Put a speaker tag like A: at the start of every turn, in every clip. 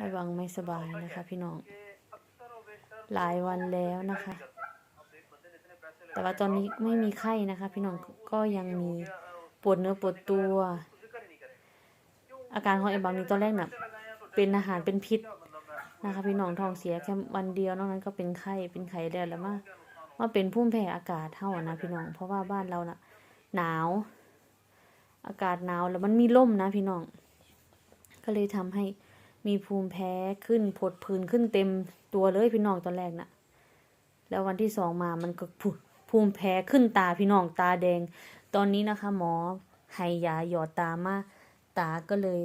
A: ระวังไม่สบายนะคะพี่น้อง หลายวันแล้วนะคะ แต่ว่าตอนนี้ไม่มีไข้นะคะ พี่น้องก็ยังมีปวดเนื้อปวดตัว อาการของไอ้บางนี้ตอนแรกนะ่ะเป็นอาหารเป็นพิษนะคะ พี่น้องท้องเสียแค่วันเดียวนอกนั้นก็เป็นไข้เป็นไข้แดดแล้วมาว่าเป็นพุ่มแผ่อากาศเท่านะพี่น้อง เพราะว่าบ้านเรานะ่ะ หนาว อากาศหนาวแล้วมันมีลมนะพี่น้อง ก็เลยทำให้มีภูมิแพ้ขึ้นผดผื่นขึ้นเต็มตัวเลยพี่น้องตอนแรกน่ะ แล้ววันที่สองมามันก็พุภูมิแพ้ขึ้นตาพี่น้องตาแดง ตอนนี้นะคะ หมอให้ยาหยอดตามาตาก็เลย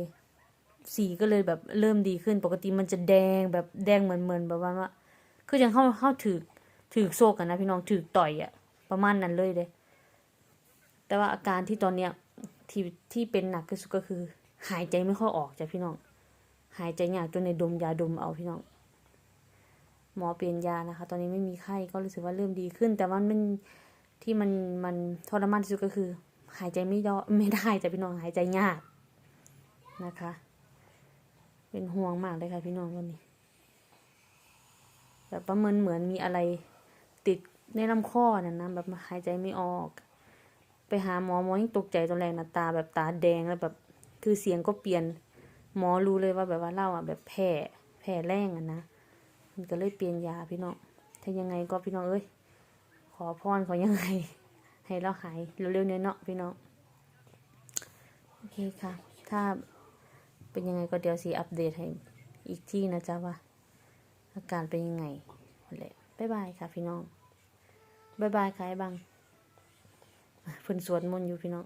A: สีก็เลยแบบเริ่มดีขึ้น ปกติมันจะแดงแบบแดงเหมือนเหมือนแบบว่าคือยังเข้าเข้าถือถือโซกกันนะพี่น้องถือต่อยอะประมาณนั้นเลยเลยแต่ว่าอาการที่ตอนเนี้ยที่ที่เป็นหนักที่สุดก็คือ หายใจไม่ค่อยออกจ้ะพี่น้อง หายใจยากจนในดมยาดมเอาพี่น้อง หมอเปลี่ยนยานะคะ ตอนนี้ไม่มีไข้ก็รู้สึกว่าเริ่มดีขึ้น แต่ว่ามันที่มันมันทรมานที่สุดก็คือ หายใจไม่ได้ไม่ได้จ้ะพี่น้องหายใจยากนะคะ เป็นห่วงมากเลยค่ะพี่น้องวันนี้แบบว่ามันเหมือนมีอะไรติดในลำคอน่ะนะแบบหายใจไม่ออก ไปหาหมอหมอยังตกใจตอนแรกนะตาแบบตาแดงแล้วแบบ คือเสียงก็เปลี่ยน หมอรู้เลยว่าแบบว่าเล่าอะแบบแพ้แพ้แรงอะนะมันก็เลยเปลี่ยนยาพี่น้องถ้ายังไงก็พี่น้องเอ้ยขอพรขอยังไง ให้เราหายเร็วๆเนี้เนาะพี่น้องโอเคค่ะ ถ้าเป็นยังไงก็เดี๋ยวสีอัปเดตให้อีกที่นะจ๊ะว่าอาการเป็นยังไงนั่นแหละบ๊ายบายค่ะพี่น้องบ๊ายบายค่ะไอ้บังเพิ่นสวดมนต์อยู่พี่น้อง